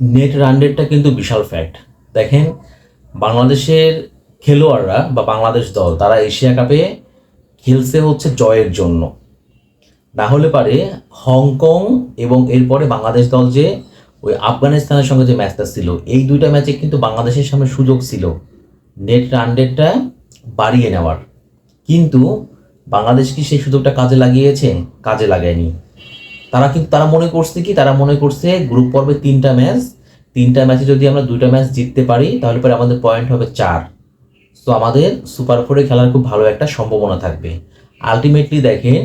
Net run রেটটা কিন্তু বিশাল fact দেখেন, বাংলাদেশের খেলোয়াড়রা বা বাংলাদেশ দল, তারা এশিয়া কাপে খেলছে হচ্ছে জয়ের জন্য। না হলে পারে হংকং এবং এরপরে বাংলাদেশ দল যে ওই আফগানিস্তানের সঙ্গে যে ম্যাচটা ছিল, এই দুইটা ম্যাচে কিন্তু বাংলাদেশের সামনে সুযোগ ছিল নেট রান রেটটা বাড়িয়ে নেওয়ার। কিন্তু বাংলাদেশ কি সেই সুযোগটা কাজে লাগিয়েছে? কাজে লাগায়নি। তারা কিন্তু, তারা মনে করছে কি, তারা মনে করছে গ্রুপ পর্বে তিনটা ম্যাচ তিনটা ম্যাচে যদি আমরা দুইটা ম্যাচ জিততে পারি, তাহলে পরে আমাদের পয়েন্ট হবে চার। তো আমাদের সুপার ফোরে খেলার খুব ভালো একটা সম্ভাবনা থাকবে। আলটিমেটলি দেখেন,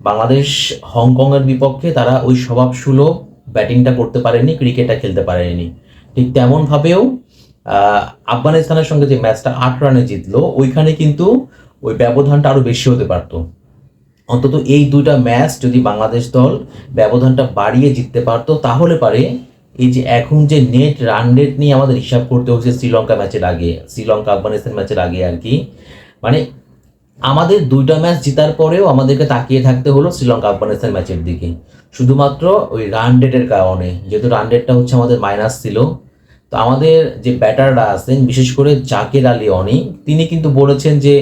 বাংলাদেশ হংকংয়ের বিপক্ষে তারা ওই স্বভাব সুলভ ব্যাটিংটা করতে পারেনি, ক্রিকেটটা খেলতে পারেনি। ঠিক তেমনভাবেও আফগানিস্তানের সঙ্গে যে ম্যাচটা আট রানে জিতলো, ওইখানে কিন্তু ওই ব্যবধানটা আরও বেশি হতে পারতো। অন্তত এই দুইটা ম্যাচ যদি বাংলাদেশ দল ব্যবধানটা বাড়িয়ে জিততে পারতো, তাহলে পারে এই যে এখন যে নেট রান রেট নিয়ে আমাদের হিসাব করতে হচ্ছে শ্রীলঙ্কা ম্যাচের আগে, শ্রীলঙ্কা, আফগানিস্তান ম্যাচের আগে আর কি। মানে আমাদের দুইটা ম্যাচ জেতার পরেও আমাদেরকে তাকিয়ে থাকতে হলো শ্রীলঙ্কা, আফগানিস্তান ম্যাচের দিকে। শুধুমাত্র ওই রান রেটের কারণে, যেহেতু রান রেটটা হচ্ছে আমাদের মাইনাস ছিল। তো আমাদের যে ব্যাটাররা আছেন, বিশেষ করে জাকের আলী অনি, তিনি কিন্তু বলেছেন যে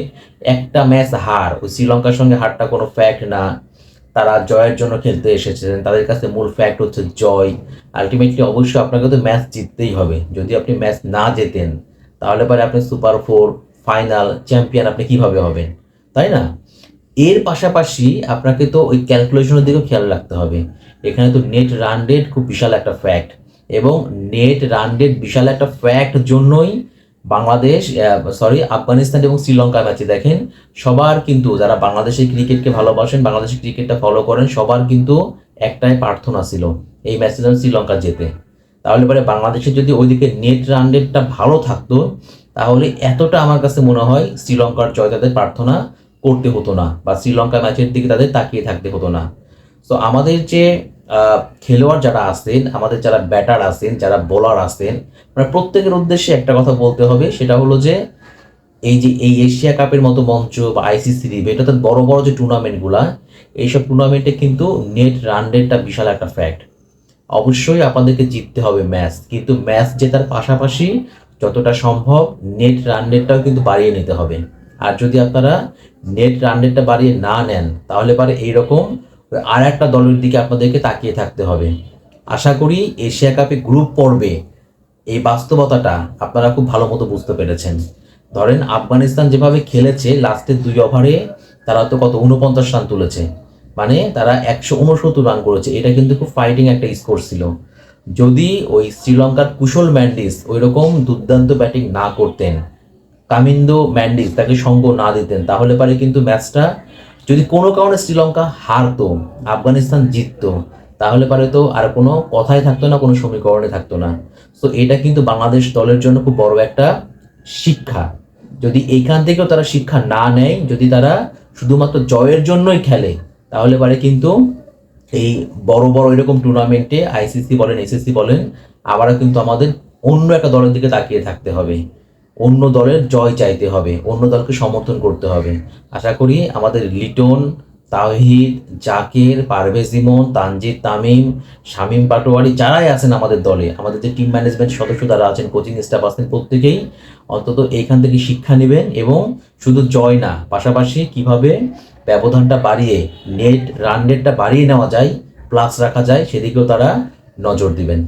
একটা ম্যাচ হার, ওই শ্রীলঙ্কার সঙ্গে হারটা কোনো ফ্যাক্ট না। তারা জয়ের জন্য খেলতে এসেছেন তাদের কাছে মূল ফ্যাক্ট হচ্ছে জয়। আলটিমেটলি অবশ্যই আপনাকে তো ম্যাচ জিততেই হবে। যদি আপনি ম্যাচ না জেতেন, তাহলে পরে আপনি সুপার ফোর ফাইনাল চ্যাম্পিয়ন আপনি কীভাবে হবেন? তাই না? এর পাশাপাশি আপনাকে তো ওই ক্যালকুলেশনের দিকেও খেয়াল রাখতে হবে। এখানে তো নেট রান রেট খুব বিশাল একটা ফ্যাক্ট এবং নেট রান রেট বিশাল একটা ফ্যাক্ট জন্যই বাংলাদেশ সরি আফগানিস্তান এবং শ্রীলঙ্কা ম্যাচে দেখেন, সবার কিন্তু যারা বাংলাদেশের ক্রিকেটকে ভালোবাসেন বাংলাদেশের ক্রিকেটটা ফলো করেন, সবার কিন্তু একটাই প্রার্থনা ছিল এই ম্যাচে যেন শ্রীলঙ্কা জেতে। তাহলে পরে বাংলাদেশের যদি ওইদিকে নেট রান রেটটা ভালো থাকতো, তাহলে এতটা আমার কাছে মনে হয় শ্রীলঙ্কার জয় তাদের প্রার্থনা করতে হতো না বা শ্রীলঙ্কা ম্যাচের দিকে তাদের তাকিয়ে থাকতে হতো না। তো আমাদের যে খেলোয়াড় যারা আছেন, আমাদের যারা ব্যাটার আছেন, যারা বোলার আছেন মানে প্রত্যেকের উদ্দেশ্যে একটা কথা বলতে হবে, সেটা হলো যে এই যে এই এশিয়া কাপের মতো মঞ্চ বা আইসিসি লিগ এটা তো বড় বড় যে টুর্নামেন্টগুলা এইসব টুর্নামেন্টে কিন্তু নেট রান রেটটা বিশাল একটা ফ্যাক্ট অবশ্যই আপনাদেরকে জিততে হবে ম্যাচ কিন্তু ম্যাচ জেতার পাশাপাশি যতটা সম্ভব নেট রান রেটটাও কিন্তু বাড়িয়ে নিতে হবে। আর যদি আপনারা নেট রান রেটটা বাড়িয়ে না নেন, তাহলে পারে এইরকম আর একটা দলের দিকে আপনাদেরকে তাকিয়ে থাকতে হবে। আশা করি এশিয়া কাপে গ্রুপ পর্বে এই বাস্তবতাটা আপনারা খুব ভালো মতো বুঝতে পেরেছেন। ধরেন আফগানিস্তান যেভাবে খেলেছে লাস্টের দুই ওভারে তারা তো কত উনপঞ্চাশ রান তুলেছে। মানে তারা একশো উনসত্তর রান করেছে। এটা কিন্তু খুব ফাইটিং একটা স্কোর ছিল। যদি ওই শ্রীলঙ্কার কুশল ম্যান্ডিস ওই রকম দুর্দান্ত ব্যাটিং না করতেন, কামিন্দো ম্যান্ডিস তাকে সঙ্গ না দিতেন, তাহলে পারে কিন্তু ম্যাচটা যদি কোনো কারণে শ্রীলঙ্কা হারতো, আফগানিস্তান জিততো, তাহলে পারে তো আর কোনো কথাই থাকতো না, কোনো সমীকরণে থাকতো না। তো এটা কিন্তু বাংলাদেশ দলের জন্য খুব বড় একটা শিক্ষা। যদি এইখান থেকেও তারা শিক্ষা না নেয়, যদি তারা শুধুমাত্র জয়ের জন্যই খেলে, তাহলে পারে কিন্তু এই বড় বড় এরকম টুর্নামেন্টে আইসিসি বলেন এসএসসি বলেন, আবারও কিন্তু আমাদের অন্য একটা দলের দিকে তাকিয়ে থাকতে হবে। অন্য দলের জয় চাইতে হবে, অন্য দলকে সমর্থন করতে হবে। আশা করি আমাদের লিটন তাহিদ জাকির, পারভেজ ইমন, তানজিদ তামিম, শামীম পাটোয়ারি যারাই আছেন আমাদের দলে, আমাদের যে টিম ম্যানেজমেন্ট সদস্য যারা আছেন কোচিং স্টাফ আছেন প্রত্যেকেই অন্তত এইখান থেকে শিক্ষা নেবেন এবং শুধু জয় না, পাশাপাশি কীভাবে ব্যবধানটা বাড়িয়ে নেট রান রেটটা বাড়িয়ে নেওয়া যায় প্লাস রাখা যায়, সেদিকেও তারা নজর দিবেন।